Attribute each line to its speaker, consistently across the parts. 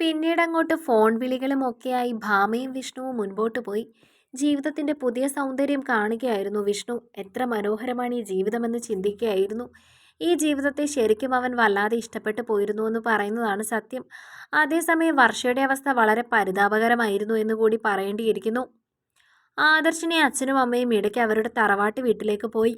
Speaker 1: പിന്നീട് അങ്ങോട്ട് ഫോൺ വിളികളും ഒക്കെയായി ഭാമയും വിഷ്ണുവും മുൻപോട്ട് പോയി. ജീവിതത്തിന്റെ പുതിയ സൗന്ദര്യം കാണുകയായിരുന്നു വിഷ്ണു. എത്ര മനോഹരമാണ് ഈ ജീവിതമെന്ന് ചിന്തിക്കുകയായിരുന്നു. ഈ ജീവിതത്തെ ശരിക്കും അവൻ വല്ലാതെ ഇഷ്ടപ്പെട്ടു പോയിരുന്നു എന്ന് പറയുന്നതാണ് സത്യം. അതേസമയം വർഷയുടെ അവസ്ഥ വളരെ പരിതാപകരമായിരുന്നു എന്ന് കൂടി പറയേണ്ടിയിരിക്കുന്നു. ആദർശിനെ അച്ഛനും അമ്മയും ഇടയ്ക്ക് അവരുടെ തറവാട്ട് വീട്ടിലേക്ക് പോയി.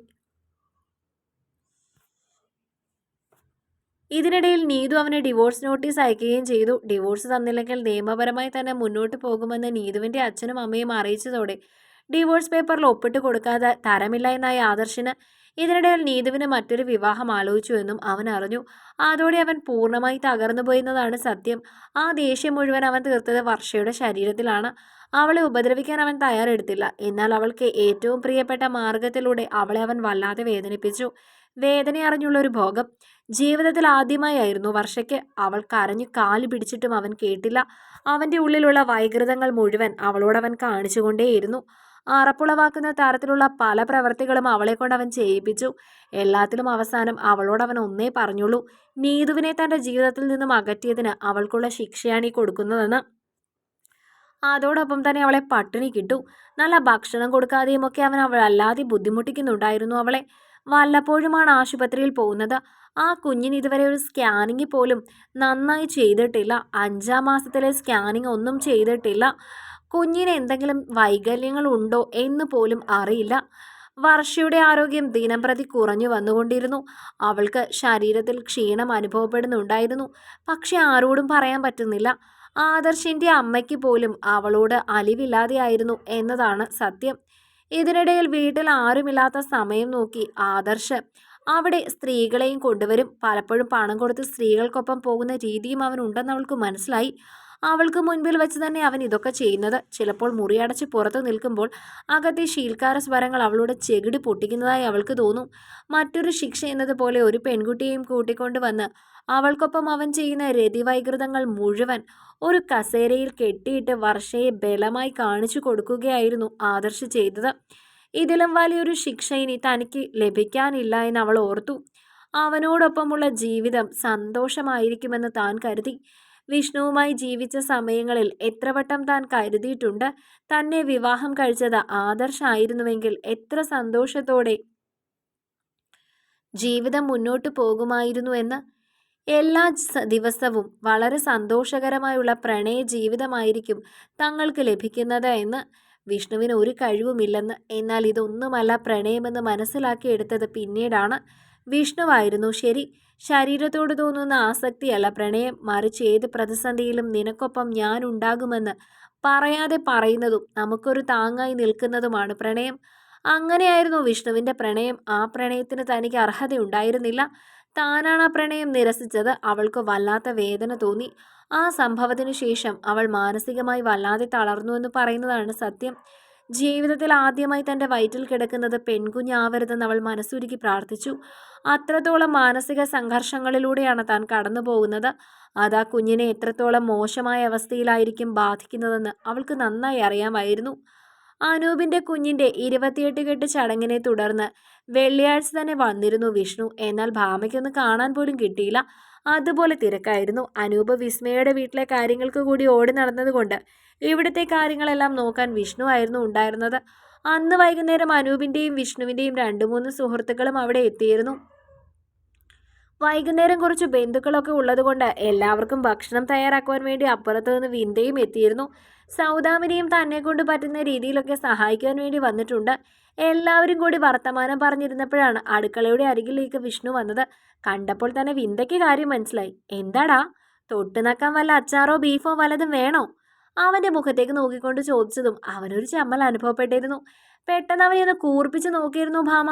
Speaker 1: ഇതിനിടയിൽ നീതു അവന് ഡിവോഴ്സ് നോട്ടീസ് അയക്കുകയും ചെയ്തു. ഡിവോഴ്സ് തന്നില്ലെങ്കിൽ നിയമപരമായി തന്നെ മുന്നോട്ട് പോകുമെന്ന് നീതുവിന്റെ അച്ഛനും അമ്മയും അറിയിച്ചതോടെ ഡിവോഴ്സ് പേപ്പറിൽ ഒപ്പിട്ട് കൊടുക്കാതെ തരമില്ല എന്നായി ആദർശിന് ഇതിനിടയിൽ നീതുവിന് മറ്റൊരു വിവാഹം ആലോചിച്ചു എന്നും അവൻ അറിഞ്ഞു. അതോടെ അവൻ പൂർണമായി തകർന്നു പോയെന്നതാണ് സത്യം. ആ ദേഷ്യം മുഴുവൻ അവൻ തീർത്തത് വർഷയുടെ ശരീരത്തിലാണ്. അവളെ ഉപദ്രവിക്കാൻ അവൻ തയ്യാറെടുത്തില്ല. എന്നാൽ അവൾക്ക് ഏറ്റവും പ്രിയപ്പെട്ട മാർഗത്തിലൂടെ അവളെ അവൻ വല്ലാതെ വേദനിപ്പിച്ചു. വേദന അറിഞ്ഞുള്ള ഒരു ഭോഗം. ജീവിതത്തിൽ ആദ്യമായായിരുന്നു. വർഷയ്ക്ക് അവൾ കരഞ്ഞു കാൽ പിടിച്ചിട്ടും അവൻ കേട്ടില്ല. അവന്റെ ഉള്ളിലുള്ള വൈകൃതങ്ങൾ മുഴുവൻ അവളോടവൻ കാണിച്ചുകൊണ്ടേയിരുന്നു. അറപ്പുളവാക്കുന്ന തരത്തിലുള്ള പല പ്രവൃത്തികളും അവളെ കൊണ്ട് അവൻ ചെയ്യിപ്പിച്ചു. എല്ലാത്തിലും അവസാനം അവളോടവൻ ഒന്നേ പറഞ്ഞുള്ളൂ. നീതുവിനെ തന്റെ ജീവിതത്തിൽ നിന്നും അകറ്റിയതിന് അവൾക്കുള്ള ശിക്ഷയാണ് ഈ കൊടുക്കുന്നതെന്ന്. അതോടൊപ്പം തന്നെ അവളെ പട്ടിണി കിട്ടു. നല്ല ഭക്ഷണം കൊടുക്കാതെയും ഒക്കെ അവൻ അവൾ അല്ലാതെ ബുദ്ധിമുട്ടിക്കുന്നുണ്ടായിരുന്നു അവളെ. വല്ലപ്പോഴുമാണ് ആശുപത്രിയിൽ പോകുന്നത്. ആ കുഞ്ഞിന് ഇതുവരെ ഒരു സ്കാനിങ് പോലും നന്നായി ചെയ്തിട്ടില്ല. അഞ്ചാം മാസത്തിലെ സ്കാനിങ് ഒന്നും ചെയ്തിട്ടില്ല. കുഞ്ഞിന് എന്തെങ്കിലും വൈകല്യങ്ങൾ ഉണ്ടോ എന്ന് പോലും അറിയില്ല. വർഷയുടെ ആരോഗ്യം ദിനംപ്രതി കുറഞ്ഞു വന്നുകൊണ്ടിരുന്നു. അവൾക്ക് ശരീരത്തിൽ ക്ഷീണം അനുഭവപ്പെടുന്നുണ്ടായിരുന്നു. പക്ഷെ ആരോടും പറയാൻ പറ്റുന്നില്ല. ആദർശിന്റെ അമ്മയ്ക്ക് പോലും അവളോട് അലിവില്ലാതെയായിരുന്നു എന്നതാണ് സത്യം. ഇതിനിടയിൽ വീട്ടിൽ ആരുമില്ലാത്ത സമയം നോക്കി ആദർശ്. അവിടെ സ്ത്രീകളെയും കൊണ്ടുവരും. പലപ്പോഴും പണം കൊടുത്ത് സ്ത്രീകൾക്കൊപ്പം പോകുന്ന രീതിയും അവനുണ്ടെന്ന് അവൾക്ക് മനസ്സിലായി. അവൾക്ക് മുൻപിൽ വെച്ച് തന്നെ അവൻ ഇതൊക്കെ ചെയ്യുന്നത്. ചിലപ്പോൾ മുറിയടച്ച് പുറത്തു നിൽക്കുമ്പോൾ അകത്തെ ശീൽക്കാര സ്വരങ്ങൾ അവളുടെ ചെകിടി പൊട്ടിക്കുന്നതായി അവൾക്ക് തോന്നും. മറ്റൊരു ശിക്ഷ എന്നതുപോലെ ഒരു പെൺകുട്ടിയെയും കൂട്ടിക്കൊണ്ട് വന്ന് അവൾക്കൊപ്പം അവൻ ചെയ്യുന്ന രതിവൈകൃതങ്ങൾ മുഴുവൻ ഒരു കസേരയിൽ കെട്ടിയിട്ട് വർഷയെ ബലമായി കാണിച്ചു കൊടുക്കുകയായിരുന്നു ആദർശ് ചെയ്തത്. ഇതിലും വലിയൊരു ശിക്ഷ ഇനി തനിക്ക് ലഭിക്കാനില്ല എന്ന് അവൾ ഓർത്തു. അവനോടൊപ്പമുള്ള ജീവിതം സന്തോഷമായിരിക്കുമെന്ന് താൻ കരുതി. വിഷ്ണുവുമായി ജീവിച്ച സമയങ്ങളിൽ എത്രവട്ടം താൻ കരുതിയിട്ടുണ്ട് തന്നെ വിവാഹം കഴിച്ചത് ആദർശായിരുന്നുവെങ്കിൽ എത്ര സന്തോഷത്തോടെ ജീവിതം മുന്നോട്ട് പോകുമായിരുന്നു എന്ന്. എല്ലാ ദിവസവും വളരെ സന്തോഷകരമായുള്ള പ്രണയ ജീവിതമായിരിക്കും തങ്ങൾക്ക് ലഭിക്കുന്നത് എന്ന് വിഷ്ണുവിന് ഒരു കഴിവുമില്ലെന്ന്. എന്നാൽ ഇതൊന്നുമല്ല പ്രണയമെന്ന് മനസ്സിലാക്കിയെടുത്തത് പിന്നീടാണ്. വിഷ്ണുവായിരുന്നു. ശരി ശരീരത്തോട് തോന്നുന്ന ആസക്തിയല്ല. പ്രണയം മറിച്ച് ഏത് പ്രതിസന്ധിയിലും നിനക്കൊപ്പം ഞാൻ ഉണ്ടാകുമെന്ന് പറയാതെ പറയുന്നതും നമുക്കൊരു താങ്ങായി നിൽക്കുന്നതുമാണ് പ്രണയം. അങ്ങനെയായിരുന്നു വിഷ്ണുവിന്റെ പ്രണയം. ആ പ്രണയത്തിന് തനിക്ക് അർഹതയുണ്ടായിരുന്നില്ല. താനാണ് ആ പ്രണയം നിരസിച്ചത്. അവൾക്ക് വല്ലാത്ത വേദന തോന്നി. ആ സംഭവത്തിനു ശേഷം അവൾ മാനസികമായി വല്ലാതെ തളർന്നു എന്ന് പറയുന്നതാണ് സത്യം. ജീവിതത്തിൽ ആദ്യമായി തന്റെ വയറ്റിൽ കിടക്കുന്നത് പെൺകുഞ്ഞാവരുതെന്ന് അവൾ മനസ്സുരുക്കി പ്രാർത്ഥിച്ചു. അത്രത്തോളം മാനസിക സംഘർഷങ്ങളിലൂടെയാണ് താൻ കടന്നു പോകുന്നത്. അത് ആ കുഞ്ഞിനെ എത്രത്തോളം മോശമായ അവസ്ഥയിലായിരിക്കും ബാധിക്കുന്നതെന്ന് അവൾക്ക് നന്നായി അറിയാമായിരുന്നു. അനൂപിന്റെ കുഞ്ഞിന്റെ ഇരുപത്തിയെട്ട് കെട്ട് ചടങ്ങിനെ തുടർന്ന് വെള്ളിയാഴ്ച തന്നെ വന്നിരുന്നു വിഷ്ണു. എന്നാൽ ഭാമയ്ക്കൊന്ന് കാണാൻ പോലും കിട്ടിയില്ല. അതുപോലെ തിരക്കായിരുന്നു. അനൂപ് വിസ്മയുടെ വീട്ടിലെ കാര്യങ്ങൾക്ക് കൂടി ഓടി നടന്നതുകൊണ്ട് ഇവിടുത്തെ കാര്യങ്ങളെല്ലാം നോക്കാൻ വിഷ്ണു ആയിരുന്നു ഉണ്ടായിരുന്നത്. അന്ന് വൈകുന്നേരം അനൂപിന്റെയും വിഷ്ണുവിന്റെയും രണ്ടു മൂന്ന് സുഹൃത്തുക്കളും അവിടെ എത്തിയിരുന്നു. വൈകുന്നേരം കുറച്ച് ബന്ധുക്കളൊക്കെ ഉള്ളതുകൊണ്ട് എല്ലാവർക്കും ഭക്ഷണം തയ്യാറാക്കുവാൻ വേണ്ടി അപ്പുറത്തു നിന്ന് വിന്ദയും എത്തിയിരുന്നു. സൗദാമിനിയും തന്നെ കൊണ്ട് പറ്റുന്ന രീതിയിലൊക്കെ സഹായിക്കാൻ വേണ്ടി വന്നിട്ടുണ്ട്. എല്ലാവരും കൂടി വർത്തമാനം പറഞ്ഞിരുന്നപ്പോഴാണ് അടുക്കളയുടെ അരികിലേക്ക് വിഷ്ണു വന്നത്. കണ്ടപ്പോൾ തന്നെ വിന്ദയ്ക്ക് കാര്യം മനസ്സിലായി. എന്താടാ? തൊട്ട് നക്കാൻ വല്ല അച്ചാറോ ബീഫോ വല്ലതും വേണോ? അവന്റെ മുഖത്തേക്ക് നോക്കിക്കൊണ്ട് ചോദിച്ചതും അവനൊരു ചമ്മൽ അനുഭവപ്പെട്ടിരുന്നു. പെട്ടെന്ന് അവനെ ഒന്ന് കൂർപ്പിച്ച് നോക്കിയിരുന്നു ഭാമ.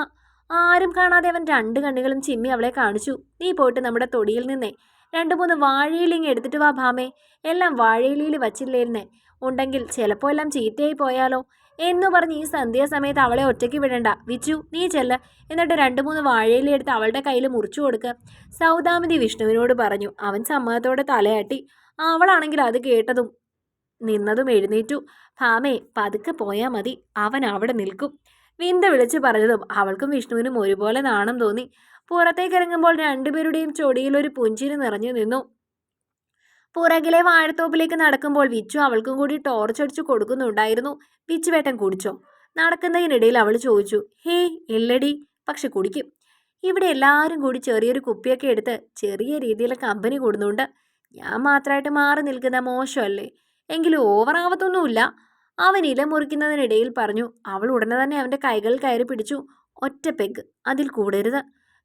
Speaker 1: ആരും കാണാതെ അവൻ രണ്ട് കണ്ണുകളും ചിമ്മി അവളെ കാണിച്ചു. നീ പോയിട്ട് നമ്മുടെ തൊടിയിൽ നിന്നേ. രണ്ട് മൂന്ന് വാഴയിലിങ് എടുത്തിട്ട് വാ ഭാമേ. എല്ലാം വാഴയിലയിൽ വച്ചില്ലേരുന്നേ ഉണ്ടെങ്കിൽ ചിലപ്പോൾ എല്ലാം ചീത്തയായി പോയാലോ? എന്ന് പറഞ്ഞ് ഈ സന്ധ്യാസമയത്ത് അവളെ ഒറ്റയ്ക്ക് വിടണ്ട. വിച്ചു നീ ചെല്ല. എന്നിട്ട് രണ്ട് മൂന്ന് വാഴയില എടുത്ത് അവളുടെ കയ്യിൽ മുറിച്ചു കൊടുക്കുക സൗദാമിതി വിഷ്ണുവിനോട് പറഞ്ഞു. അവൻ സമ്മതത്തോടെ തലയാട്ടി. അവളാണെങ്കിൽ അത് കേട്ടതും നിന്നതും എഴുന്നേറ്റു. ഭാമേ പതുക്കെ പോയാൽ മതി. അവൻ അവിടെ നിൽക്കും. വിന്ദ വിളിച്ചു പറഞ്ഞതും അവൾക്കും വിഷ്ണുവിനും ഒരുപോലെ നാണം തോന്നി. പുറത്തേക്ക് ഇറങ്ങുമ്പോൾ രണ്ടുപേരുടെയും ചൊടിയിൽ ഒരു പുഞ്ചിരി നിറഞ്ഞു നിന്നു. പുറകിലെ വാഴത്തോപ്പിലേക്ക് നടക്കുമ്പോൾ വിച്ചു അവൾക്കും കൂടി ടോർച്ച് അടിച്ചു കൊടുക്കുന്നുണ്ടായിരുന്നു. വിച്ചുവേട്ടൻ കുടിച്ചോ? നടക്കുന്നതിനിടയിൽ അവൾ ചോദിച്ചു ഹേ എല്ലടി പക്ഷെ കുടിക്കും. ഇവിടെ എല്ലാവരും കൂടി ചെറിയൊരു കുപ്പിയൊക്കെ എടുത്ത് ചെറിയ രീതിയിൽ കമ്പനി കൂടുന്നുണ്ട്. ഞാൻ മാത്രമായിട്ട് മാറി നിൽക്കുന്ന മോശമല്ലേ? എങ്കിലും ഓവറാവത്തൊന്നുമില്ല അവൻ ഇല മുറിക്കുന്നതിനിടയിൽ പറഞ്ഞു അവൾ ഉടനെ തന്നെ അവന്റെ കൈകൾ കയറി പിടിച്ചു. ഒറ്റ പെഗ്. അതിൽ കൂടരുത്.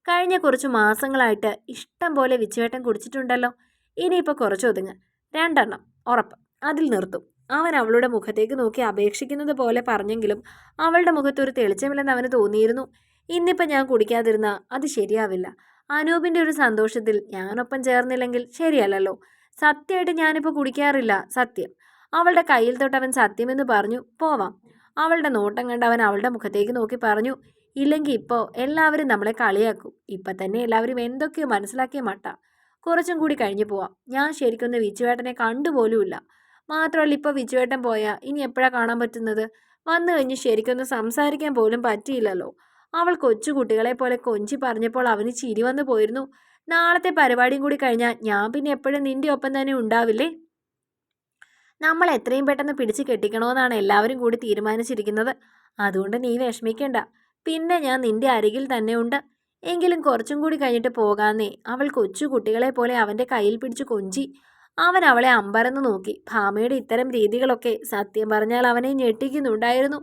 Speaker 1: കഴിഞ്ഞ കുറച്ച് മാസങ്ങളായിട്ട് ഇഷ്ടം പോലെ വിച്ചുവേട്ടൻ കുടിച്ചിട്ടുണ്ടല്ലോ. ഇനിയിപ്പോൾ കുറച്ച് ഒതുങ്ങ്. രണ്ടെണ്ണം. ഉറപ്പ്. അതിൽ നിർത്തും. അവൻ അവളുടെ മുഖത്തേക്ക് നോക്കി അപേക്ഷിക്കുന്നത് പോലെ പറഞ്ഞെങ്കിലും അവളുടെ മുഖത്തൊരു തെളിച്ചമില്ലെന്ന് അവന് തോന്നിയിരുന്നു. ഇന്നിപ്പോൾ ഞാൻ കുടിക്കാതിരുന്ന അത് ശരിയാവില്ല. അനൂപിന്റെ ഒരു സന്തോഷത്തിൽ ഞാനൊപ്പം ചേർന്നില്ലെങ്കിൽ ശരിയല്ലല്ലോ. സത്യമായിട്ട് ഞാനിപ്പോൾ കുടിക്കാറില്ല. സത്യം. അവളുടെ കയ്യിൽ തൊട്ടവൻ സത്യമെന്ന് പറഞ്ഞു പോവാം. അവളുടെ നോട്ടം കണ്ട് അവൻ അവളുടെ മുഖത്തേക്ക് നോക്കി പറഞ്ഞു ഇല്ലെങ്കിൽ ഇപ്പോൾ എല്ലാവരും നമ്മളെ കളിയാക്കും. ഇപ്പം തന്നെ എല്ലാവരും എന്തൊക്കെയോ മനസ്സിലാക്കിയ മട്ട. കുറച്ചും കൂടി കഴിഞ്ഞു പോവാം. ഞാൻ ശരിക്കൊന്ന് വിച്ചുവേട്ടനെ കണ്ടുപോലുമില്ല. മാത്രമല്ല ഇപ്പോൾ വിച്ചുവേട്ടൻ പോയാൽ ഇനി എപ്പോഴാണ് കാണാൻ പറ്റുന്നത്? വന്നു കഴിഞ്ഞ് ശരിക്കൊന്ന് സംസാരിക്കാൻ പോലും പറ്റിയില്ലല്ലോ. അവൾ കൊച്ചുകുട്ടികളെ പോലെ കൊഞ്ചി പറഞ്ഞപ്പോൾ അവന് ചിരി വന്നു പോയിരുന്നു. നാളത്തെ പരിപാടിയും കൂടി കഴിഞ്ഞാൽ ഞാൻ പിന്നെ എപ്പോഴും നിന്റെ ഒപ്പം തന്നെ ഉണ്ടാവില്ലേ? നമ്മൾ എത്രയും പെട്ടെന്ന് പിടിച്ച് കെട്ടിക്കണമെന്നാണ് എല്ലാവരും കൂടി തീരുമാനിച്ചിരിക്കുന്നത്. അതുകൊണ്ട് നീ വിഷമിക്കണ്ട. പിന്നെ ഞാൻ നിന്റെ അരികിൽ തന്നെ ഉണ്ട് എങ്കിലും കുറച്ചും കൂടി കഴിഞ്ഞിട്ട് പോകാന്നേ. അവൾ കൊച്ചു കുട്ടികളെ പോലെ അവന്റെ കയ്യിൽ പിടിച്ച് കൊഞ്ചി. അവൻ അവളെ അമ്പരന്ന് നോക്കി. ഭാമയുടെ ഇത്തരം രീതികളൊക്കെ സത്യം പറഞ്ഞാൽ അവനെ ഞെട്ടിക്കുന്നുണ്ടായിരുന്നു.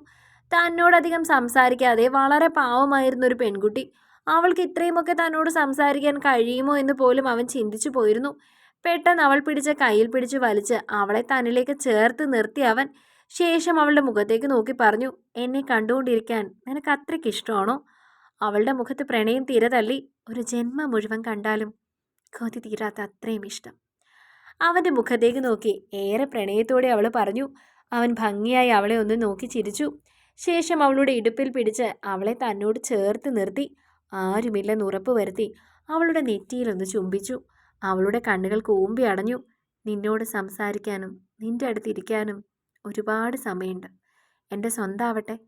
Speaker 1: തന്നോടധികം സംസാരിക്കാതെ വളരെ പാവമായിരുന്ന ഒരു പെൺകുട്ടി. അവൾക്ക് ഇത്രയുമൊക്കെ തന്നോട് സംസാരിക്കാൻ കഴിയുമോ എന്ന് പോലും അവൻ ചിന്തിച്ചു പോയിരുന്നു. പെട്ടെന്ന് അവൾ പിടിച്ച കയ്യിൽ പിടിച്ച് വലിച്ച് അവളെ തന്നിലേക്ക് ചേർത്ത് നിർത്തി അവൻ ശേഷം അവളുടെ മുഖത്തേക്ക് നോക്കി പറഞ്ഞു എന്നെ കണ്ടുകൊണ്ടിരിക്കാൻ നിനക്ക് അത്രയ്ക്ക് ഇഷ്ടമാണോ? അവളുടെ മുഖത്ത് പ്രണയം തീരതള്ളി ഒരു ജന്മം മുഴുവൻ കണ്ടാലും കൊതി തീരാത്ത അത്രയും ഇഷ്ടം. അവന്റെ മുഖത്തേക്ക് നോക്കി ഏറെ പ്രണയത്തോടെ അവൾ പറഞ്ഞു അവൻ ഭംഗിയായി അവളെ ഒന്ന് നോക്കി ചിരിച്ചു. ശേഷം അവളുടെ ഇടുപ്പിൽ പിടിച്ച് അവളെ തന്നോട് ചേർത്ത് നിർത്തി ആരുമില്ലെന്ന് ഉറപ്പ് വരുത്തി അവളുടെ നെറ്റിയിലൊന്ന് ചുംബിച്ചു. അവളുടെ കണ്ണുകൾ കൂമ്പി അടഞ്ഞു. നിന്നോട് സംസാരിക്കാനും നിന്റെ അടുത്തിരിക്കാനും ഒരുപാട് സമയമുണ്ട്. എന്റെ സ്വന്തമാവട്ടെ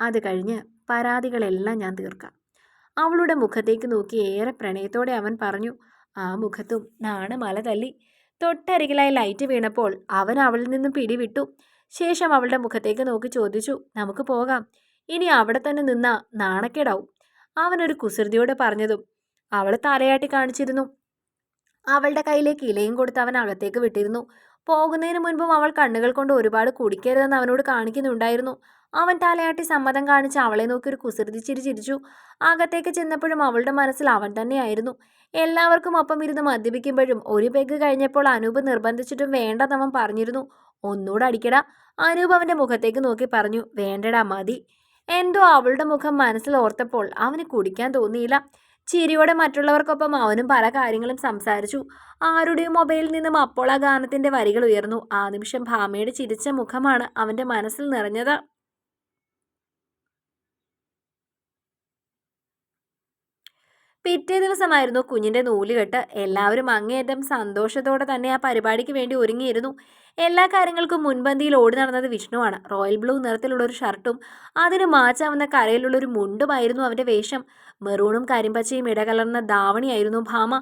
Speaker 1: അത് കഴിഞ്ഞ് പരാതികളെല്ലാം ഞാൻ തീർക്കാം. അവളുടെ മുഖത്തേക്ക് നോക്കി ഏറെ പ്രണയത്തോടെ അവൻ പറഞ്ഞു ആ മുഖത്തും നാണമല തല്ലി. തൊട്ടരികിലായി ലൈറ്റ് വീണപ്പോൾ അവൻ അവളിൽ നിന്നും പിടിവിട്ടു. ശേഷം അവളുടെ മുഖത്തേക്ക് നോക്കി ചോദിച്ചു നമുക്ക് പോകാം. ഇനി അവിടെ തന്നെ നിന്നാ നാണക്കേടാവും. അവനൊരു കുസൃതിയോടെ പറഞ്ഞതും അവൾ തലയാട്ടി കാണിച്ചിരുന്നു. അവളുടെ കയ്യിലേക്ക് ഇലയും കൊടുത്ത് അവൻ അകത്തേക്ക് വിട്ടിരുന്നു. പോകുന്നതിന് മുൻപും അവൾ കണ്ണുകൾ കൊണ്ട് ഒരുപാട് കുടിക്കരുതെന്ന് അവനോട് കാണിക്കുന്നുണ്ടായിരുന്നു. അവൻ തലയാട്ടി സമ്മതം കാണിച്ച് അവളെ നോക്കി ഒരു കുസൃതി ചിരി ചിരിച്ചു. അകത്തേക്ക് ചെന്നപ്പോഴും അവളുടെ മനസ്സിൽ അവൻ തന്നെയായിരുന്നു. എല്ലാവർക്കും ഒപ്പം ഇരുന്ന് മദ്യപിക്കുമ്പോഴും ഒരു പെഗ് കഴിഞ്ഞപ്പോൾ അനൂപ് നിർബന്ധിച്ചിട്ടും വേണ്ടെന്ന് അവൻ പറഞ്ഞിരുന്നു. ഒന്നുകൂടെ അടിക്കടാ അനൂപ് അവന്റെ മുഖത്തേക്ക് നോക്കി പറഞ്ഞു. വേണ്ടടാ മതി. എന്തോ അവളുടെ മുഖം മനസ്സിൽ ഓർത്തപ്പോൾ അവന് കുടിക്കാൻ തോന്നിയില്ല. ചിരിയോടെ മറ്റുള്ളവർക്കൊപ്പം അവനും പല കാര്യങ്ങളും സംസാരിച്ചു. ആരുടെയും മൊബൈലിൽ നിന്നും അപ്പോൾ ആ ഗാനത്തിന്റെ വരികൾ ഉയർന്നു. ആ നിമിഷം ഭാമയുടെ ചിരിച്ച മുഖമാണ് അവന്റെ മനസ്സിൽ നിറഞ്ഞത്. പിറ്റേ ദിവസമായിരുന്നു കുഞ്ഞിന്റെ നൂലുകെട്ട് എല്ലാവരും അങ്ങേയറ്റം സന്തോഷത്തോടെ തന്നെ ആ പരിപാടിക്ക് വേണ്ടി ഒരുങ്ങിയിരുന്നു. എല്ലാ കാര്യങ്ങൾക്കും മുൻപന്തിയിൽ ഓടി നടന്നത് വിഷ്ണുവാണ്. റോയൽ ബ്ലൂ നിറത്തിലുള്ള ഒരു ഷർട്ടും അതിന് മാച്ചാവുന്ന കരയിലുള്ള ഒരു മുണ്ടുമായിരുന്നു അവന്റെ വേഷം. മെറൂണും കരിമ്പച്ചയും ഇടകലർന്ന ധാവണിയായിരുന്നു ഭാമ.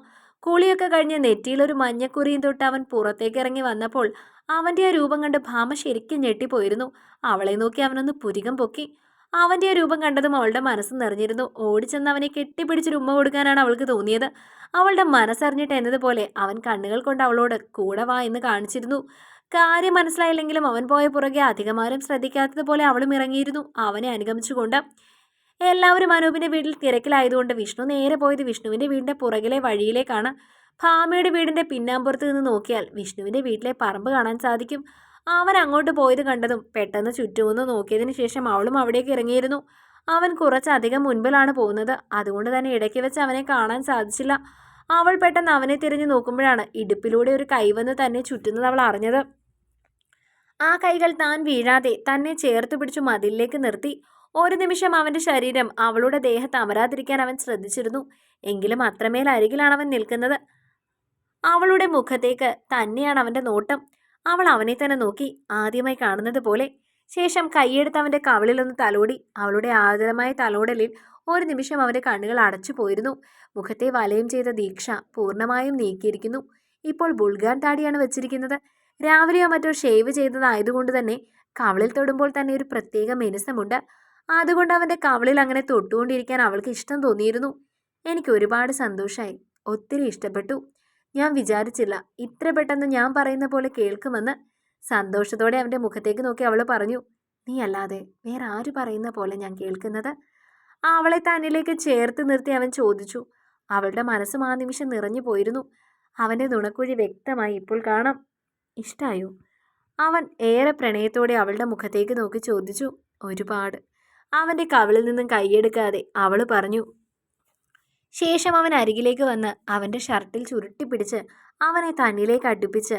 Speaker 1: കുളിയൊക്കെ കഴിഞ്ഞ് നെറ്റിയിലൊരു മഞ്ഞക്കുറിയും തൊട്ട് അവൻ പുറത്തേക്ക് ഇറങ്ങി വന്നപ്പോൾ അവന്റെ ആ രൂപം കണ്ട് ഭാമ ശരിക്കും ഞെട്ടിപ്പോയിരുന്നു. അവളെ നോക്കി അവനൊന്ന് പുരികം പൊക്കി. അവന്റെ ആ രൂപം കണ്ടതും അവളുടെ മനസ്സ് നിറഞ്ഞിരുന്നു. ഓടിച്ചെന്ന് അവനെ കെട്ടിപ്പിടിച്ചൊരു ഉമ്മ കൊടുക്കാനാണ് അവൾക്ക് തോന്നിയത്. അവളുടെ മനസ്സറിഞ്ഞിട്ട് എന്നതുപോലെ അവൻ കണ്ണുകൾ കൊണ്ട് അവളോട് കൂടെ വാ എന്ന് കാണിച്ചിരുന്നു. കാര്യം മനസ്സിലായില്ലെങ്കിലും അവൻ പോയ പുറകെ അധികമാരും ശ്രദ്ധിക്കാത്തതുപോലെ അവളും ഇറങ്ങിയിരുന്നു. അവനെ അനുഗമിച്ചുകൊണ്ട് എല്ലാവരും അനൂപിന്റെ വീട്ടിൽ തിരക്കിലായതുകൊണ്ട് വിഷ്ണു നേരെ പോയത് വിഷ്ണുവിന്റെ വീടിന്റെ പുറകിലെ വഴിയിലേക്കാണ്. ഭാമയുടെ വീടിന്റെ പിന്നാമ്പുറത്ത് നിന്ന് നോക്കിയാൽ വിഷ്ണുവിന്റെ വീട്ടിലെ പറമ്പ് കാണാൻ സാധിക്കും. അവൻ അങ്ങോട്ട് പോയത് കണ്ടതും പെട്ടെന്ന് ചുറ്റുമൊന്ന് നോക്കിയതിന് ശേഷം അവളും അവിടേക്ക് ഇറങ്ങിയിരുന്നു. അവൻ കുറച്ചധികം മുൻപിലാണ് പോകുന്നത്. അതുകൊണ്ട് തന്നെ ഇടയ്ക്ക് വെച്ച് അവനെ കാണാൻ സാധിച്ചില്ല. അവൾ പെട്ടെന്ന് അവനെ തിരിഞ്ഞു നോക്കുമ്പോഴാണ് ഇടുപ്പിലൂടെ ഒരു കൈവന്ന് തന്നെ ചുറ്റുന്നത് അവൾ അറിഞ്ഞത്. ആ കൈകൾ താൻ വീഴാതെ തന്നെ ചേർത്ത് പിടിച്ചു മതിലിലേക്ക് നിർത്തി. ഒരു നിമിഷം അവന്റെ ശരീരം അവളുടെ ദേഹത്ത് അമരാതിരിക്കാൻ അവൻ ശ്രദ്ധിച്ചിരുന്നു. എങ്കിലും അത്രമേൽ അരികിലാണ് അവൻ നിൽക്കുന്നത്. അവളുടെ മുഖത്തേക്ക് തന്നെയാണ് അവന്റെ നോട്ടം. അവൾ അവനെ തന്നെ നോക്കി ആദ്യമായി കാണുന്നത് പോലെ. ശേഷം കൈയെടുത്ത് അവന്റെ കവളിലൊന്ന് തലോടി. അവളുടെ ആദരമായ തലോടലിൽ ഒരു നിമിഷം അവന്റെ കണ്ണുകൾ അടച്ചു പോയിരുന്നു മുഖത്തെ വലയം ചെയ്ത ദീക്ഷ പൂർണമായും നീക്കിയിരിക്കുന്നു. ഇപ്പോൾ ബുൾഗാൻ താടിയാണ് വെച്ചിരിക്കുന്നത്. രാവിലെയോ മറ്റോ ഷേവ് ചെയ്തതായതുകൊണ്ട് തന്നെ കവളിൽ തൊടുമ്പോൾ തന്നെ ഒരു പ്രത്യേക മിനുസമുണ്ട്. അതുകൊണ്ട് അവന്റെ കവളിൽ അങ്ങനെ തൊട്ടുകൊണ്ടിരിക്കാൻ അവൾക്ക് ഇഷ്ടം തോന്നിയിരുന്നു. എനിക്ക് ഒരുപാട് സന്തോഷമായി ഒത്തിരി ഇഷ്ടപ്പെട്ടു. ഞാൻ വിചാരിച്ചില്ല ഇത്ര പെട്ടെന്ന് ഞാൻ പറയുന്ന പോലെ കേൾക്കുമെന്ന്. സന്തോഷത്തോടെ അവന്റെ മുഖത്തേക്ക് നോക്കി അവൾ പറഞ്ഞു നീ അല്ലാതെ വേറെ ആര് പറയുന്ന പോലെ ഞാൻ കേൾക്കുന്നത്? അവളെ തന്നിലേക്ക് ചേർത്ത് നിർത്തി അവൻ ചോദിച്ചു അവളുടെ മനസ്സ് ആ നിമിഷം നിറഞ്ഞു പോയിരുന്നു. അവന്റെ നുണക്കുഴി വ്യക്തമായി ഇപ്പോൾ കാണാം. ഇഷ്ടായോ? അവൻ ഏറെ പ്രണയത്തോടെ അവളുടെ മുഖത്തേക്ക് നോക്കി ചോദിച്ചു. ഒരുപാട്. അവന്റെ കവിളിൽ നിന്നും കൈയെടുക്കാതെ അവൾ പറഞ്ഞു. ശേഷം അവൻ അരികിലേക്ക് വന്ന് അവന്റെ ഷർട്ടിൽ ചുരുട്ടിപ്പിടിച്ച് അവനെ തന്നിലേക്ക് അടുപ്പിച്ച്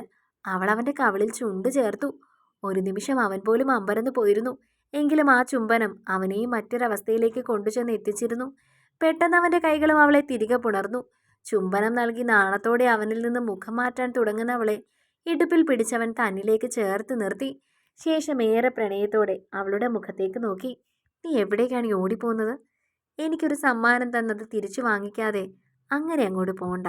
Speaker 1: അവൾ അവന്റെ കവിളിൽ ചുണ്ട് ചേർത്തു. ഒരു നിമിഷം അവൻ പോലും അമ്പരന്ന് പോയിരുന്നു. എങ്കിലും ആ ചുംബനം അവനെയും മറ്റൊരവസ്ഥയിലേക്ക് കൊണ്ടുചെന്ന് എത്തിച്ചിരുന്നു. പെട്ടെന്ന് അവന്റെ കൈകളും അവളെ തിരികെ പുണർന്നു. ചുംബനം നൽകി നാണത്തോടെ അവനിൽ നിന്ന് മുഖം മാറ്റാൻ തുടങ്ങുന്നവളെ ഇടുപ്പിൽ പിടിച്ചവൻ തന്നിലേക്ക് ചേർത്ത് നിർത്തി. ശേഷം ഏറെ പ്രണയത്തോടെ അവളുടെ മുഖത്തേക്ക് നോക്കി. നീ എവിടേക്കാണ് ഈ ഓടിപ്പോകുന്നത്? എനിക്കൊരു സമ്മാനം തന്നത് തിരിച്ചു വാങ്ങിക്കാതെ അങ്ങനെ അങ്ങോട്ട് പോകണ്ട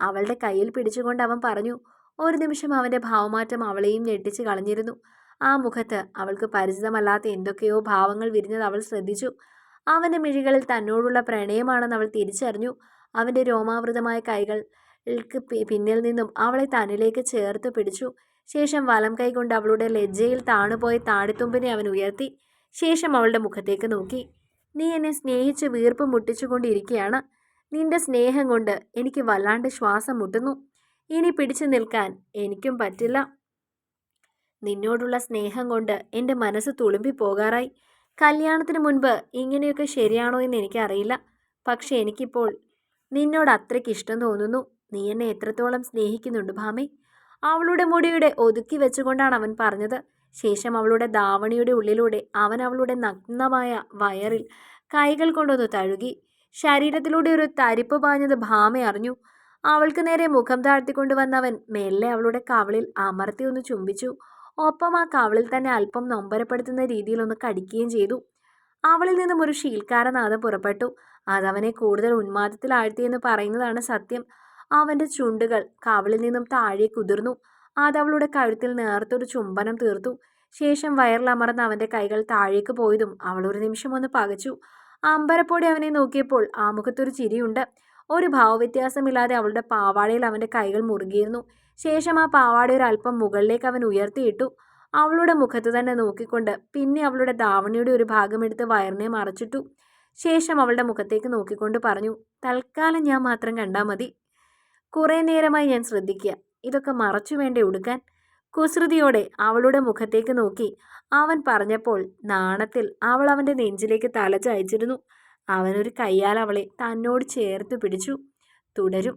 Speaker 1: അവളുടെ കയ്യിൽ പിടിച്ചുകൊണ്ട് അവൻ പറഞ്ഞു. ഒരു നിമിഷം അവന്റെ ഭാവമാറ്റം അവളെയും ഞെട്ടിച്ച് കളഞ്ഞിരുന്നു. ആ മുഖത്ത് അവൾക്ക് പരിചിതമല്ലാത്ത എന്തൊക്കെയോ ഭാവങ്ങൾ വിരിഞ്ഞത് അവൾ ശ്രദ്ധിച്ചു. അവന്റെ മിഴികളിൽ തന്നോടുള്ള പ്രണയമാണെന്ന് അവൾ തിരിച്ചറിഞ്ഞു. അവന്റെ രോമാവൃതമായ കൈകൾക്ക് പിന്നിൽ നിന്നും അവളെ തന്നിലേക്ക് ചേർത്ത് പിടിച്ചു. ശേഷം വലം കൈകൊണ്ട് അവളുടെ ലജ്ജയിൽ താണുപോയ താടിത്തുമ്പിനെ അവൻ ഉയർത്തി. ശേഷം അവളുടെ മുഖത്തേക്ക് നോക്കി. നീ എന്നെ സ്നേഹിച്ച് വീർപ്പ് മുട്ടിച്ചുകൊണ്ടിരിക്കുകയാണ് നിന്റെ സ്നേഹം കൊണ്ട് എനിക്ക് വല്ലാണ്ട് ശ്വാസം മുട്ടുന്നു. ഇനി പിടിച്ചു നിൽക്കാൻ എനിക്കും പറ്റില്ല. നിന്നോടുള്ള സ്നേഹം കൊണ്ട് എന്റെ മനസ്സ് തുളുമ്പി പോകാറായി കല്യാണത്തിന് മുൻപ് ഇങ്ങനെയൊക്കെ ശരിയാണോ എന്ന് എനിക്കറിയില്ല. പക്ഷെ എനിക്കിപ്പോൾ നിന്നോട് അത്രയ്ക്ക് ഇഷ്ടം തോന്നുന്നു. നീ എന്നെ എത്രത്തോളം സ്നേഹിക്കുന്നുണ്ട് ഭാമി. അവളുടെ മുടിയുടെ ഒതുക്കി വെച്ചുകൊണ്ടാണ് അവൻ പറഞ്ഞത്. ശേഷം അവളുടെ ദാവണിയുടെ ഉള്ളിലൂടെ അവൻ അവളുടെ നഗ്നമായ വയറിൽ കൈകൾ കൊണ്ടൊന്ന് തഴുകി. ശരീരത്തിലൂടെ ഒരു തരിപ്പ് പാഞ്ഞത് ഭാമ അറിഞ്ഞു. അവൾക്ക് നേരെ മുഖം താഴ്ത്തിക്കൊണ്ടുവന്നവൻ മെല്ലെ അവളുടെ കവളിൽ അമർത്തി ഒന്ന് ചുംബിച്ചു. ഒപ്പം ആ കവളിൽ തന്നെ അല്പം നൊമ്പരപ്പെടുത്തുന്ന രീതിയിൽ ഒന്ന് കടിക്കുകയും ചെയ്തു. അവളിൽ നിന്നും ഒരു ശീൽക്കാരനാഥം പുറപ്പെട്ടു. അതവനെ കൂടുതൽ ഉന്മാദത്തിലാഴ്ത്തിയെന്ന് പറയുന്നതാണ് സത്യം. അവന്റെ ചുണ്ടുകൾ കവളിൽ നിന്നും താഴെ കുതിർന്നു. അതവളുടെ കഴുത്തിൽ നേർത്തൊരു ചുംബനം തീർത്തു. ശേഷം വയറിലമർന്ന അവന്റെ കൈകൾ താഴേക്ക് പോയതും അവൾ ഒരു നിമിഷം ഒന്ന് പകച്ചു. അമ്പരപ്പോടെ അവനെ നോക്കിയപ്പോൾ ആ മുഖത്തൊരു ചിരിയുണ്ട്. ഒരു ഭാവവ്യത്യാസമില്ലാതെ അവളുടെ പാവാടയിൽ അവന്റെ കൈകൾ മുറുകിയിരുന്നു. ശേഷം ആ പാവാട ഒരു അല്പം മുകളിലേക്ക് അവൻ ഉയർത്തിയിട്ടു അവളുടെ മുഖത്ത് തന്നെ നോക്കിക്കൊണ്ട് പിന്നെ അവളുടെ ധാവണിയുടെ ഒരു ഭാഗം എടുത്ത് വയറിനെ മറച്ചിട്ടു. ശേഷം അവളുടെ മുഖത്തേക്ക് നോക്കിക്കൊണ്ട് പറഞ്ഞു തൽക്കാലം ഞാൻ മാത്രം കണ്ടാൽ മതി. കുറേ നേരമായി ഞാൻ ശ്രദ്ധിക്കുക ഇതൊക്കെ മറച്ചു വേണ്ടേ ഉടുക്കാൻ? കുസൃതിയോടെ അവളുടെ മുഖത്തേക്ക് നോക്കി. അവൻ പറഞ്ഞപ്പോൾ നാണത്തിൽ അവൾ അവന്റെ നെഞ്ചിലേക്ക് തല ചായച്ചിരുന്നു. അവനൊരു കയ്യാൽ അവളെ തന്നോട് ചേർത്ത് പിടിച്ചു. തുടരും.